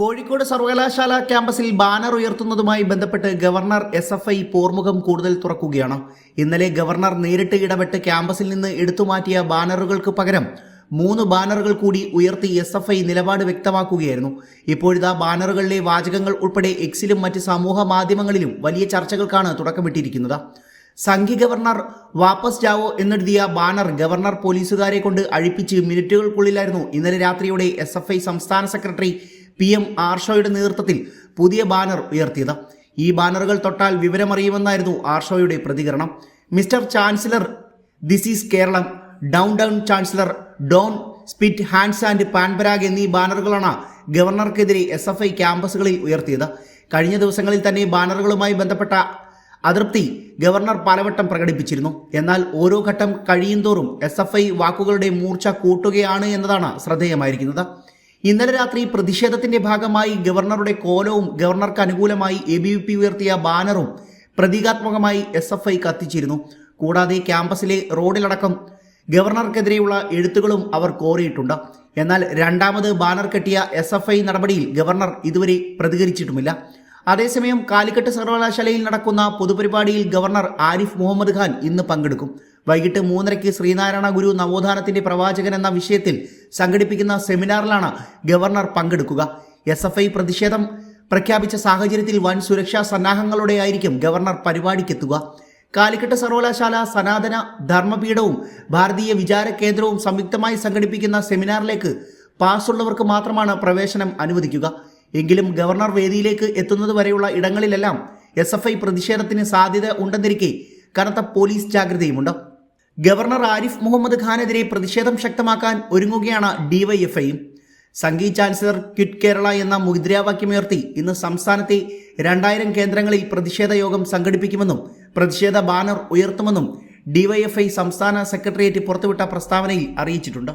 കോഴിക്കോട് സർവകലാശാല ക്യാമ്പസിൽ ബാനർ ഉയർത്തുന്നതുമായി ബന്ധപ്പെട്ട് ഗവർണർ എസ് എഫ് ഐ പോർമുഖം കൂടുതൽ തുറക്കുകയാണ്. ഇന്നലെ ഗവർണർ നേരിട്ട് ഇടപെട്ട് ക്യാമ്പസിൽ നിന്ന് എടുത്തുമാറ്റിയ ബാനറുകൾക്ക് പകരം മൂന്ന് ബാനറുകൾ കൂടി ഉയർത്തി എസ് എഫ് ഐ നിലപാട് വ്യക്തമാക്കുകയായിരുന്നു. ഇപ്പോഴിതാ ബാനറുകളിലെ വാചകങ്ങൾ ഉൾപ്പെടെ എക്സിലും മറ്റ് സമൂഹ മാധ്യമങ്ങളിലും വലിയ ചർച്ചകൾക്കാണ് തുടക്കമിട്ടിരിക്കുന്നത്. സംഘി ഗവർണർ വാപ്പസ് ജാവോ എന്നെഴുതിയ ബാനർ ഗവർണർ പോലീസുകാരെ കൊണ്ട് അഴിപ്പിച്ച് മിനിറ്റുകൾക്കുള്ളിലായിരുന്നു ഇന്നലെ രാത്രിയോടെ എസ് സംസ്ഥാന സെക്രട്ടറി പി എം ആർഷോയുടെ നേതൃത്വത്തിൽ പുതിയ ബാനർ ഉയർത്തിയത്. ഈ ബാനറുകൾ തൊട്ടാൽ വിവരമറിയുമെന്നായിരുന്നു ആർഷോയുടെ പ്രതികരണം. Mister chancellor this is Keralam down down chancellor don't spit hands and Pan Parag എന്നീ ബാനറുകളാണ് ഗവർണർക്കെതിരെ എസ് എഫ് ഐ ക്യാമ്പസുകളിൽ ഉയർത്തിയത്. കഴിഞ്ഞ ദിവസങ്ങളിൽ തന്നെ ബാനറുകളുമായി ബന്ധപ്പെട്ട അതൃപ്തി ഗവർണർ പലവട്ടം പ്രകടിപ്പിച്ചിരുന്നു. എന്നാൽ ഓരോ ഘട്ടം കഴിയുന്തോറും എസ് എഫ് ഐ വാക്കുകളുടെ മൂർച്ച കൂട്ടുകയാണ് എന്നതാണ് ശ്രദ്ധേയമായിരിക്കുന്നത്. ഇന്നലെ രാത്രി പ്രതിഷേധത്തിന്റെ ഭാഗമായി ഗവർണറുടെ കോലവും ഗവർണർക്ക് അനുകൂലമായി എ ബി വി പി ഉയർത്തിയ ബാനറും പ്രതീകാത്മകമായി എസ് എഫ് ഐ കത്തിച്ചിരുന്നു. കൂടാതെ ക്യാമ്പസിലെ റോഡിലടക്കം ഗവർണർക്കെതിരെയുള്ള എഴുത്തുകളും അവർ കോറിയിട്ടുണ്ട് എന്നാൽ രണ്ടാമത് ബാനർ കെട്ടിയ എസ് എഫ് ഐ നടപടിയിൽ ഗവർണർ ഇതുവരെ പ്രതികരിച്ചിട്ടുമില്ല. അതേസമയം കാലിക്കറ്റ് സർവകലാശാലയിൽ നടക്കുന്ന പൊതുപരിപാടിയിൽ ഗവർണർ ആരിഫ് മുഹമ്മദ് ഖാൻ ഇന്ന് പങ്കെടുക്കും. വൈകിട്ട് മൂന്നരയ്ക്ക് ശ്രീനാരായണ ഗുരു നവോത്ഥാനത്തിന്റെ പ്രവാചകൻ എന്ന വിഷയത്തിൽ സംഘടിപ്പിക്കുന്ന സെമിനാറിലാണ് ഗവർണർ പങ്കെടുക്കുക. എസ് എഫ് ഐ പ്രതിഷേധം പ്രഖ്യാപിച്ച സാഹചര്യത്തിൽ വൻ സുരക്ഷാ സന്നാഹങ്ങളോടെയായിരിക്കും ഗവർണർ പരിപാടിക്കെത്തുക. കാലിക്കട്ട് സർവകലാശാല സനാതന ധർമ്മപീഠവും ഭാരതീയ വിചാര കേന്ദ്രവും സംയുക്തമായി സംഘടിപ്പിക്കുന്ന സെമിനാറിലേക്ക് പാസ് ഉള്ളവർക്ക് മാത്രമാണ് പ്രവേശനം അനുവദിക്കുക. എങ്കിലും ഗവർണർ വേദിയിലേക്ക് എത്തുന്നത് വരെയുള്ള ഇടങ്ങളിലെല്ലാം എസ് എഫ് ഐ പ്രതിഷേധത്തിന് സാധ്യത ഉണ്ടെന്നിരിക്കെ കനത്ത പോലീസ് ജാഗ്രതയുമുണ്ട്. ഗവർണർ ആരിഫ് മുഹമ്മദ് ഖാനെതിരെ പ്രതിഷേധം ശക്തമാക്കാൻ ഒരുങ്ങുകയാണ് ഡിവൈഎഫ്ഐയും സംഘി ചാൻസലർ ക്വിറ്റ് കേരള എന്ന മുദ്രാവാക്യമുയർത്തി ഇന്ന് സംസ്ഥാനത്തെ രണ്ടായിരം കേന്ദ്രങ്ങളിൽ പ്രതിഷേധ യോഗം സംഘടിപ്പിക്കുമെന്നും പ്രതിഷേധ ബാനർ ഉയർത്തുമെന്നും ഡിവൈഎഫ്ഐ സംസ്ഥാന സെക്രട്ടേറിയറ്റ് പുറത്തുവിട്ട പ്രസ്താവനയിൽ അറിയിച്ചിട്ടുണ്ട്.